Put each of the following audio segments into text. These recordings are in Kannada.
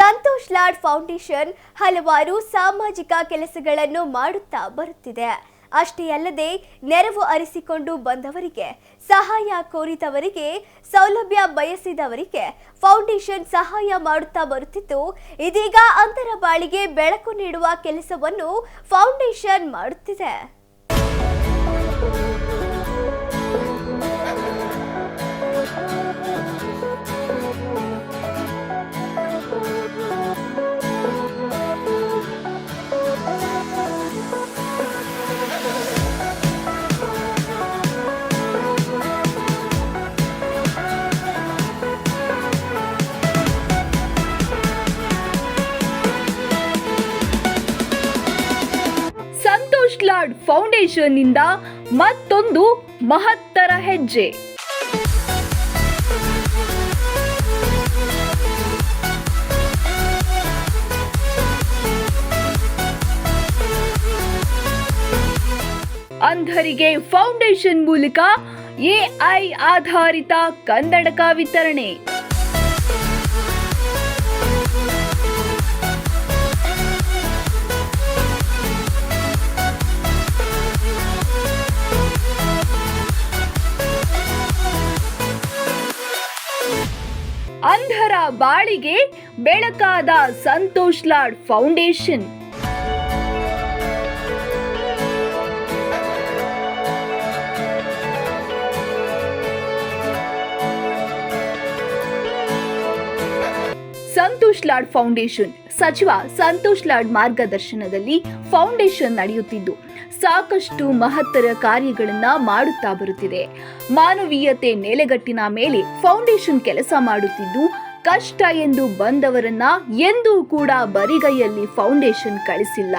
ಸಂತೋಷ್ ಲಾಡ್ ಫೌಂಡೇಶನ್ ಹಲವಾರು ಸಾಮಾಜಿಕ ಕೆಲಸಗಳನ್ನು ಮಾಡುತ್ತಾ ಬರುತ್ತಿದೆ. ಅಷ್ಟೇ ಅಲ್ಲದೆ, ನೆರವು ಅರಿಸಿಕೊಂಡು ಬಂದವರಿಗೆ, ಸಹಾಯ ಕೋರಿದವರಿಗೆ, ಸೌಲಭ್ಯ ಬಯಸಿದವರಿಗೆ ಫೌಂಡೇಶನ್ ಸಹಾಯ ಮಾಡುತ್ತಾ ಬರುತ್ತಿದ್ದು ಇದೀಗ ಅಂತರ ಬಾಳಿಗೆ ಬೆಳಕು ನೀಡುವ ಕೆಲಸವನ್ನು ಫೌಂಡೇಶನ್ ಮಾಡುತ್ತಿದೆ. ಸಂತೋಷ್ ಲಾಡ್ ಫೌಂಡೇಶನ್ ಇಂದ ಮತ್ತೊಂದು ಮಹತ್ತರ ಹೆಜ್ಜೆ. ಅಂಧರಿಗೆ ಫೌಂಡೇಶನ್ ಮೂಲಕ ಎಐ ಆಧಾರಿತ ಕನ್ನಡಕ ವಿತರಣೆ. ಬಾಳಿಗೆ ಬೆಳಕಾದ ಸಂತೋಷ್ ಲಾಡ್ ಫೌಂಡೇಶನ್. ಸಂತೋಷ್ ಲಾಡ್ ಫೌಂಡೇಶನ್. ಸಚಿವ ಸಂತೋಷ್ ಲಾಡ್ ಮಾರ್ಗದರ್ಶನದಲ್ಲಿ ಫೌಂಡೇಶನ್ ನಡೆಯುತ್ತಿದ್ದು, ಸಾಕಷ್ಟು ಮಹತ್ತರ ಕಾರ್ಯಗಳನ್ನ ಮಾಡುತ್ತಾ ಬರುತ್ತಿದೆ. ಮಾನವೀಯತೆ ನೆಲೆಗಟ್ಟಿನ ಮೇಲೆ ಫೌಂಡೇಶನ್ ಕೆಲಸ ಮಾಡುತ್ತಿದ್ದು ಕಷ್ಟ ಎಂದು ಬಂದವರನ್ನ ಎಂದೂ ಕೂಡ ಬರಿಗೈಯಲ್ಲಿ ಫೌಂಡೇಶನ್ ಕಳಿಸಿಲ್ಲ.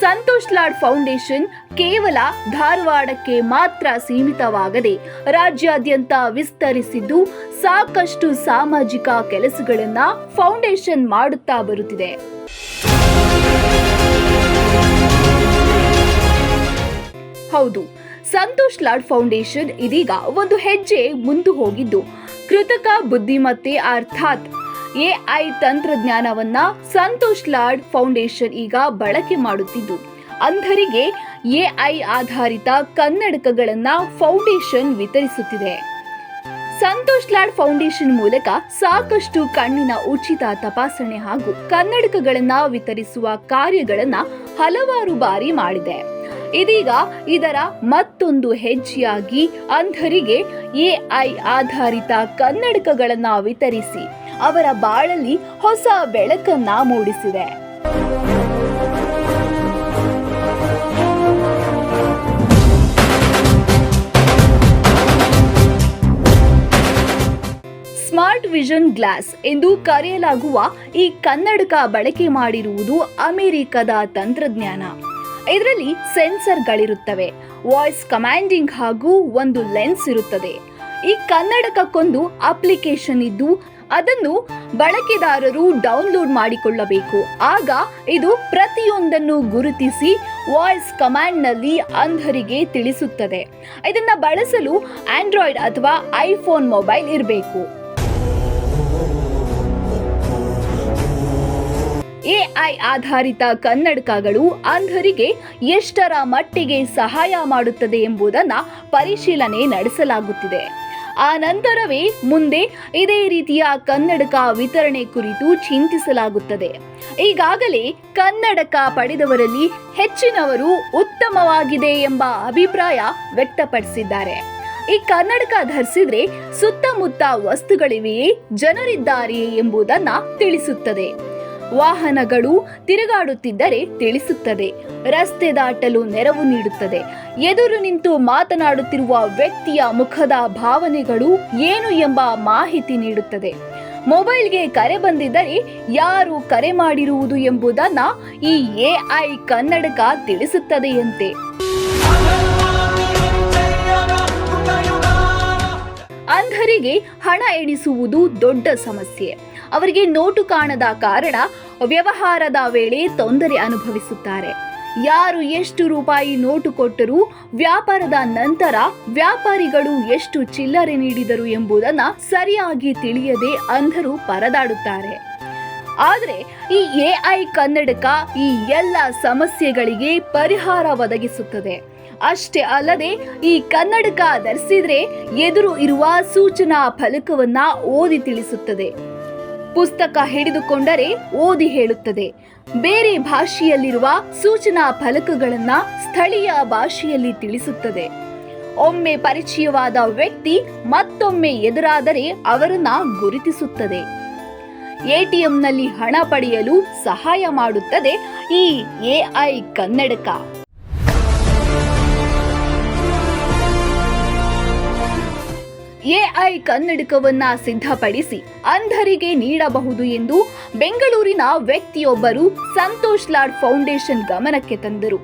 ಸಂತೋಷ್ ಲಾಡ್ ಫೌಂಡೇಶನ್ ಕೇವಲ ಧಾರವಾಡಕ್ಕೆ ಮಾತ್ರ ಸೀಮಿತವಾಗದೆ ರಾಜ್ಯಾದ್ಯಂತ ವಿಸ್ತರಿಸಿದ್ದು ಸಾಕಷ್ಟು ಸಾಮಾಜಿಕ ಕೆಲಸಗಳನ್ನ ಫೌಂಡೇಶನ್ ಮಾಡುತ್ತಾ ಬರುತ್ತಿದೆ. ಹೌದು, ಸಂತೋಷ್ ಲಾಡ್ ಫೌಂಡೇಶನ್ ಇದೀಗ ಒಂದು ಹೆಜ್ಜೆ ಮುಂದು ಹೋಗಿದ್ದು ಕೃತಕ ಬುದ್ಧಿಮತ್ತೆ ಅರ್ಥಾತ್ ಎಐ ತಂತ್ರಜ್ಞಾನವನ್ನ ಸಂತೋಷ್ ಲಾಡ್ ಫೌಂಡೇಶನ್ ಈಗ ಬಳಕೆ ಮಾಡುತ್ತಿದ್ದು, ಅಂಧರಿಗೆ ಎಐ ಆಧಾರಿತ ಕನ್ನಡಕಗಳನ್ನ ಫೌಂಡೇಶನ್ ವಿತರಿಸುತ್ತಿದೆ. ಸಂತೋಷ್ ಲಾಡ್ ಫೌಂಡೇಶನ್ ಮೂಲಕ ಸಾಕಷ್ಟು ಕಣ್ಣಿನ ಉಚಿತ ತಪಾಸಣೆ ಹಾಗೂ ಕನ್ನಡಕಗಳನ್ನ ವಿತರಿಸುವ ಕಾರ್ಯಗಳನ್ನ ಹಲವಾರು ಬಾರಿ ಮಾಡಿದೆ. ಇದೀಗ ಇದರ ಮತ್ತೊಂದು ಹೆಜ್ಜೆಯಾಗಿ ಅಂಧರಿಗೆ ಎಐ ಆಧಾರಿತ ಕನ್ನಡಕಗಳನ್ನ ವಿತರಿಸಿ ಅವರ ಬಾಳಲ್ಲಿ ಹೊಸ ಬೆಳಕನ್ನ ಮೂಡಿಸಿದೆ. ಸ್ಮಾರ್ಟ್ ವಿಷನ್ ಗ್ಲಾಸ್ ಎಂದು ಕರೆಯಲಾಗುವ ಈ ಕನ್ನಡಕ ಬಳಕೆ ಮಾಡಿರುವುದು ಅಮೆರಿಕದ ತಂತ್ರಜ್ಞಾನ. ಇದರಲ್ಲಿ ಸೆನ್ಸರ್ಗಳಿರುತ್ತವೆ, ವಾಯ್ಸ್ ಕಮಾಂಡಿಂಗ್ ಹಾಗೂ ಒಂದು ಲೆನ್ಸ್ ಇರುತ್ತದೆ. ಈ ಕನ್ನಡಕಕ್ಕೊಂದು ಅಪ್ಲಿಕೇಶನ್ ಇದ್ದು, ಅದನ್ನು ಬಳಕೆದಾರರು ಡೌನ್ಲೋಡ್ ಮಾಡಿಕೊಳ್ಳಬೇಕು. ಆಗ ಇದು ಪ್ರತಿಯೊಂದನ್ನು ಗುರುತಿಸಿ ವಾಯ್ಸ್ ಕಮಾಂಡ್ನಲ್ಲಿ ಅಂಧರಿಗೆ ತಿಳಿಸುತ್ತದೆ. ಇದನ್ನು ಬಳಸಲು ಆಂಡ್ರಾಯ್ಡ್ ಅಥವಾ ಐಫೋನ್ ಮೊಬೈಲ್ ಇರಬೇಕು. ಎಐ ಆಧಾರಿತ ಕನ್ನಡಕಗಳು ಅಂಧರಿಗೆ ಎಷ್ಟರ ಮಟ್ಟಿಗೆ ಸಹಾಯ ಮಾಡುತ್ತದೆ ಎಂಬುದನ್ನು ಪರಿಶೀಲನೆ ನಡೆಸಲಾಗುತ್ತಿದೆ. ಆ ನಂತರವೇ ಮುಂದೆ ಇದೇ ರೀತಿಯ ಕನ್ನಡಕ ವಿತರಣೆ ಕುರಿತು ಚಿಂತಿಸಲಾಗುತ್ತದೆ. ಈಗಾಗಲೇ ಕನ್ನಡಕ ಪಡೆದವರಲ್ಲಿ ಹೆಚ್ಚಿನವರು ಉತ್ತಮವಾಗಿದೆ ಎಂಬ ಅಭಿಪ್ರಾಯ ವ್ಯಕ್ತಪಡಿಸಿದ್ದಾರೆ. ಈ ಕನ್ನಡಕ ಧರಿಸಿದ್ರೆ ಸುತ್ತಮುತ್ತ ವಸ್ತುಗಳಿವೆಯೇ ಜನರಿದ್ದಾರೆಯೇ ಎಂಬುದನ್ನು ತಿಳಿಸುತ್ತದೆ. ವಾಹನಗಳು ತಿರುಗಾಡುತ್ತಿದ್ದರೆ ತಿಳಿಸುತ್ತದೆ. ರಸ್ತೆ ದಾಟಲು ನೆರವು ನೀಡುತ್ತದೆ. ಎದುರು ನಿಂತು ಮಾತನಾಡುತ್ತಿರುವ ವ್ಯಕ್ತಿಯ ಮುಖದ ಭಾವನೆಗಳು ಏನು ಎಂಬ ಮಾಹಿತಿ ನೀಡುತ್ತದೆ. ಮೊಬೈಲ್ಗೆ ಕರೆ ಬಂದಿದ್ದರೆ ಯಾರು ಕರೆ ಮಾಡಿರುವುದು ಎಂಬುದನ್ನ ಈ ಎಐ ಕನ್ನಡಕ ತಿಳಿಸುತ್ತದೆಯಂತೆ. ಅಂಧರಿಗೆ ಹಣ ಎಣಿಸುವುದು ದೊಡ್ಡ ಸಮಸ್ಯೆ. ಅವರಿಗೆ ನೋಟು ಕಾಣದ ಕಾರಣ ವ್ಯವಹಾರದ ವೇಳೆ ತೊಂದರೆ ಅನುಭವಿಸುತ್ತಾರೆ. ಯಾರು ಎಷ್ಟು ರೂಪಾಯಿ ನೋಟು ಕೊಟ್ಟರೂ ವ್ಯಾಪಾರದ ನಂತರ ವ್ಯಾಪಾರಿಗಳು ಎಷ್ಟು ಚಿಲ್ಲರೆ ನೀಡಿದರು ಎಂಬುದನ್ನು ಸರಿಯಾಗಿ ತಿಳಿಯದೆ ಅಂಧರು ಪರದಾಡುತ್ತಾರೆ. ಆದರೆ ಈ ಎಐ ಕನ್ನಡಕ ಈ ಎಲ್ಲ ಸಮಸ್ಯೆಗಳಿಗೆ ಪರಿಹಾರ ಒದಗಿಸುತ್ತದೆ. ಅಷ್ಟೇ ಅಲ್ಲದೆ ಈ ಕನ್ನಡಕ ಧರಿಸಿದ್ರೆ ಎದುರು ಇರುವ ಸೂಚನಾ ಫಲಕವನ್ನ ಓದಿ ತಿಳಿಸುತ್ತದೆ. ಪುಸ್ತಕ ಹಿಡಿದುಕೊಂಡರೆ ಓದಿ ಹೇಳುತ್ತದೆ. ಬೇರೆ ಭಾಷೆಯಲ್ಲಿರುವ ಸೂಚನಾ ಫಲಕಗಳನ್ನು ಸ್ಥಳೀಯ ಭಾಷೆಯಲ್ಲಿ ತಿಳಿಸುತ್ತದೆ. ಒಮ್ಮೆ ಪರಿಚಯವಾದ ವ್ಯಕ್ತಿ ಮತ್ತೊಮ್ಮೆ ಎದುರಾದರೆ ಅವರನ್ನ ಗುರುತಿಸುತ್ತದೆ. ಎಟಿಎಂನಲ್ಲಿ ಹಣ ಪಡೆಯಲು ಸಹಾಯ ಮಾಡುತ್ತದೆ ಈ ಎಐ ಕನ್ನಡಕ. ಎಐ ಕನ್ನಡಕವನ್ನ ಸಿದ್ಧಪಡಿಸಿ ಅಂಧರಿಗೆ ನೀಡಬಹುದು ಎಂದು ಬೆಂಗಳೂರಿನ ವ್ಯಕ್ತಿಯೊಬ್ಬರು ಸಂತೋಷ್ ಲಾಡ್ ಫೌಂಡೇಶನ್ ಗಮನಕ್ಕೆ ತಂದರು.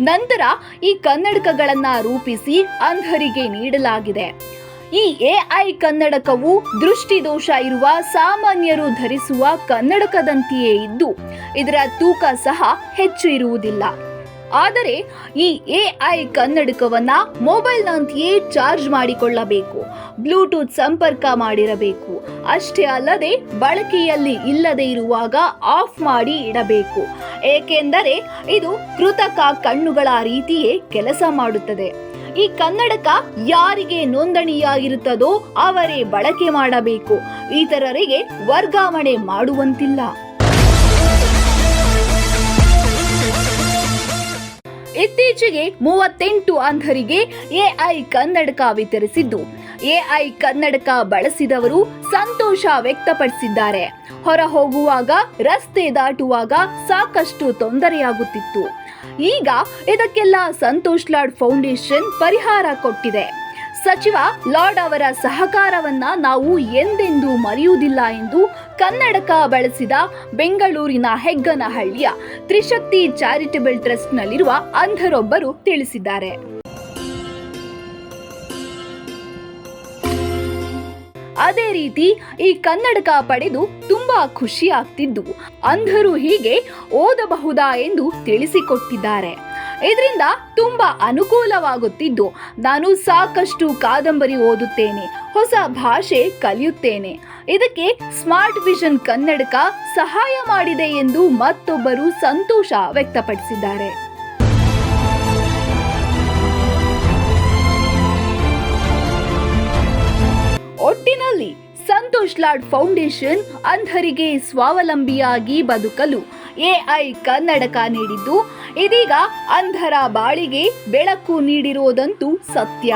ನಂತರ ಈ ಕನ್ನಡಕಗಳನ್ನ ರೂಪಿಸಿ ಅಂಧರಿಗೆ ನೀಡಲಾಗಿದೆ. ಈ ಎಐ ಕನ್ನಡಕವು ದೃಷ್ಟಿದೋಷ ಇರುವ ಸಾಮಾನ್ಯರು ಧರಿಸುವ ಕನ್ನಡಕದಂತೆಯೇ ಇದ್ದು, ಇದರ ತೂಕ ಸಹ ಹೆಚ್ಚು ಇರುವುದಿಲ್ಲ. ಆದರೆ ಈ ಎಐ ಕನ್ನಡಕವನ್ನ ಮೊಬೈಲ್ನಂತೆಯೇ ಚಾರ್ಜ್ ಮಾಡಿಕೊಳ್ಳಬೇಕು, ಬ್ಲೂಟೂತ್ ಸಂಪರ್ಕ ಮಾಡಿರಬೇಕು. ಅಷ್ಟೇ ಅಲ್ಲದೆ ಬಳಕೆಯಲ್ಲಿ ಇಲ್ಲದೆ ಇರುವಾಗ ಆಫ್ ಮಾಡಿ ಇಡಬೇಕು. ಏಕೆಂದರೆ ಇದು ಕೃತಕ ಕಣ್ಣುಗಳ ರೀತಿಯೇ ಕೆಲಸ ಮಾಡುತ್ತದೆ. ಈ ಕನ್ನಡಕ ಯಾರಿಗೆ ನೋಂದಣಿಯಾಗಿರುತ್ತದೋ ಅವರೇ ಬಳಕೆ ಮಾಡಬೇಕು. ಇತರರಿಗೆ ವರ್ಗಾವಣೆ ಮಾಡುವಂತಿಲ್ಲ. ಇತ್ತೀಚೆಗೆ ಮೂವತ್ತೆಂಟು ಅಂಧರಿಗೆ ಎಐ ಕನ್ನಡಕ ವಿತರಿಸಿದ್ದು ಎಐ ಕನ್ನಡಕ ಬಳಸಿದವರು ಸಂತೋಷ ವ್ಯಕ್ತಪಡಿಸಿದ್ದಾರೆ. ಹೊರ ಹೋಗುವಾಗ ರಸ್ತೆ ದಾಟುವಾಗ ಸಾಕಷ್ಟು ತೊಂದರೆಯಾಗುತ್ತಿತ್ತು. ಈಗ ಇದಕ್ಕೆಲ್ಲ ಸಂತೋಷ್ ಲಾಡ್ ಫೌಂಡೇಶನ್ ಪರಿಹಾರ ಕೊಟ್ಟಿದೆ. ಸಚಿವ ಲಾರ್ಡ್ ಅವರ ಸಹಕಾರವನ್ನ ನಾವು ಎಂದೆಂದೂ ಮರೆಯುವುದಿಲ್ಲ ಎಂದು ಕನ್ನಡಕ ಬಳಸಿದ ಬೆಂಗಳೂರಿನ ಹೆಗ್ಗನಹಳ್ಳಿಯ ತ್ರಿಶಕ್ತಿ ಚಾರಿಟಬಲ್ ಟ್ರಸ್ಟ್ನಲ್ಲಿರುವ ಅಂಧರೊಬ್ಬರು ತಿಳಿಸಿದ್ದಾರೆ. ಅದೇ ರೀತಿ ಈ ಕನ್ನಡಕ ಪಡೆದು ತುಂಬಾ ಖುಷಿ ಆಗ್ತಿದ್ದು. ಅಂಧರು ಹೀಗೆ ಓದಬಹುದಾ ಎಂದು ತಿಳಿಸಿಕೊಟ್ಟಿದ್ದಾರೆ. ಇದರಿಂದ ತುಂಬಾ ಅನುಕೂಲವಾಗುತ್ತಿದ್ದು, ನಾನು ಸಾಕಷ್ಟು ಕಾದಂಬರಿ ಓದುತ್ತೇನೆ, ಹೊಸ ಭಾಷೆ ಕಲಿಯುತ್ತೇನೆ. ಇದಕ್ಕೆ ಸ್ಮಾರ್ಟ್ ವಿಷನ್ ಕನ್ನಡಕ ಸಹಾಯ ಮಾಡಿದೆ ಎಂದು ಮತ್ತೊಬ್ಬರು ಸಂತೋಷ ವ್ಯಕ್ತಪಡಿಸಿದ್ದಾರೆ. ಒಟ್ಟಿನಲ್ಲಿ ಸಂತೋಷ್ ಲಾಡ್ ಫೌಂಡೇಶನ್ ಅಂಧರಿಗೆ ಸ್ವಾವಲಂಬಿಯಾಗಿ ಬದುಕಲು ಎಐ ಕನ್ನಡಕ ನೀಡಿದ್ದು ಇದೀಗ ಅಂಧರ ಬಾಳಿಗೆ ಬೆಳಕು ನೀಡಿರೋದಂತೂ ಸತ್ಯ.